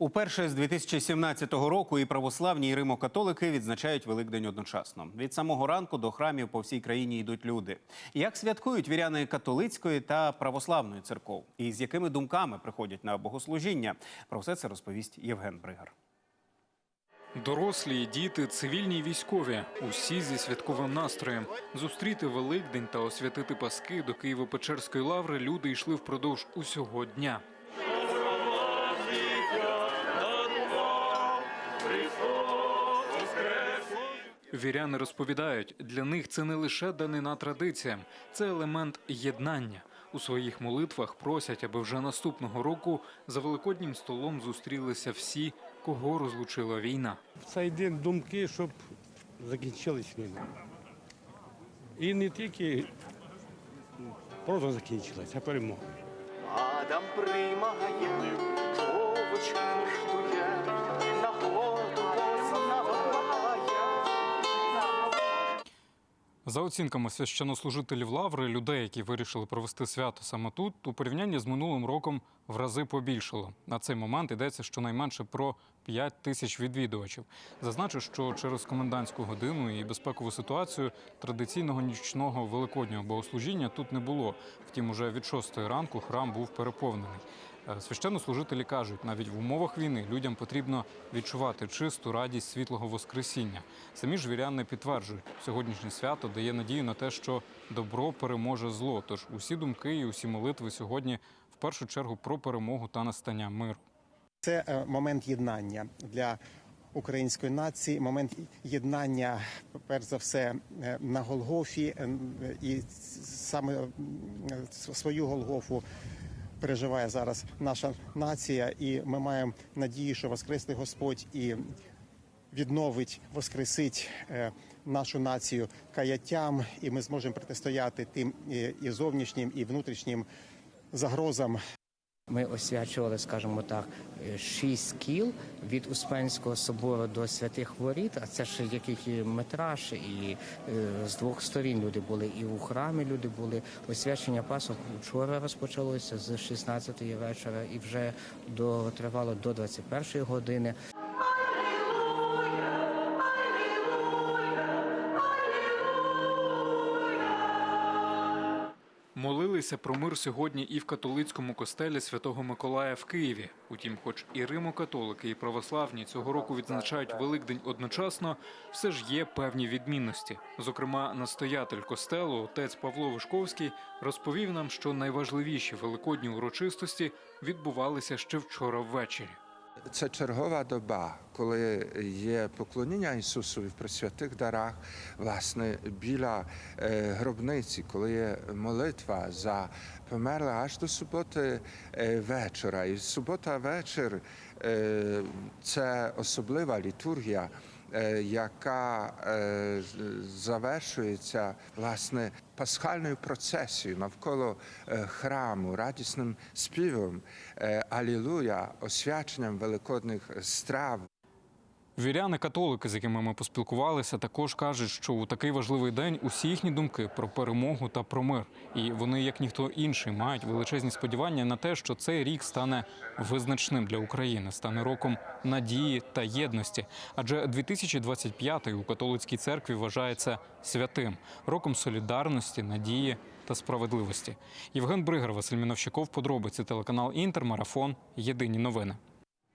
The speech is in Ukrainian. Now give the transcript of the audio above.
Уперше з 2017 року і православні, і римокатолики відзначають Великдень одночасно. Від самого ранку до храмів по всій країні йдуть люди. Як святкують віряни католицької та православної церков? І з якими думками приходять на богослужіння? Про все це розповість Євген Бригар. Дорослі, діти, цивільні й військові усі зі святковим настроєм. Зустріти Великдень та освятити Паски до Києво-Печерської лаври люди йшли впродовж усього дня. Віряни розповідають, для них це не лише данина традиціям, це елемент єднання. У своїх молитвах просять, аби вже наступного року за великоднім столом зустрілися всі, кого розлучила війна. В цей день думки, щоб закінчилась війна. І не тільки просто закінчилась, а перемога. Адам приймає, овоч За оцінками священнослужителів лаври, людей, які вирішили провести свято саме тут, у порівнянні з минулим роком в рази побільшало. На цей момент йдеться щонайменше про 5 тисяч відвідувачів. Зазначу, що через комендантську годину і безпекову ситуацію традиційного нічного великоднього богослужіння тут не було. Втім, уже від 6 ранку храм був переповнений. Е, Священнослужителі кажуть, навіть в умовах війни людям потрібно відчувати чисту радість світлого Воскресіння. Самі ж віряни підтверджують, сьогоднішнє свято дає надію на те, що добро переможе зло. Тож усі думки і усі молитви сьогодні в першу чергу про перемогу та настання миру. Це е, момент єднання для української нації, момент єднання, перш за все, е, на Голгофі, і саме свою Голгофу переживає зараз наша нація, і ми маємо надію, що Воскреслий Господь і відновить, воскресить е, нашу націю каяттям, і ми зможемо протистояти тим е, і зовнішнім, і внутрішнім загрозам Ми освячували, скажімо так, е, шість кіл від Успенського собору до святих воріт. А це ж який метраж, і е, з двох сторін люди були, і у храмі люди були. Освячення Пасок вчора розпочалося з 16-ї вечора і вже до тривало до 21-ї години. Молилися про мир сьогодні і в католицькому костелі Святого Миколая в Києві. Утім, хоч і римокатолики, і православні цього року відзначають Великдень одночасно, все ж є певні відмінності. Зокрема, настоятель костелу, отець Павло Вишковський, розповів нам, що найважливіші великодні урочистості відбувалися ще вчора ввечері. Це чергова доба, коли є поклоніння Ісусові в присвятих дарах, власне, біля е, гробниці, коли є молитва за померла аж до суботи е, вечора. І субота вечір е, це особлива літургія. Е, Яка е, завершується власне пасхальною процесією навколо е, храму, радісним співом Алілуя, освяченням великодних страв. Віряни католики, з якими ми поспілкувалися, також кажуть, що у такий важливий день усі їхні думки про перемогу та про мир. І вони, як ніхто інший, мають величезні сподівання на те, що цей рік стане визначним для України, стане роком надії та єдності. Адже 2025 у католицькій церкві вважається святим роком солідарності, надії та справедливості. Євген Бригар, Василь Міновщиков, подробиці телеканал Інтер, марафон. Єдині новини.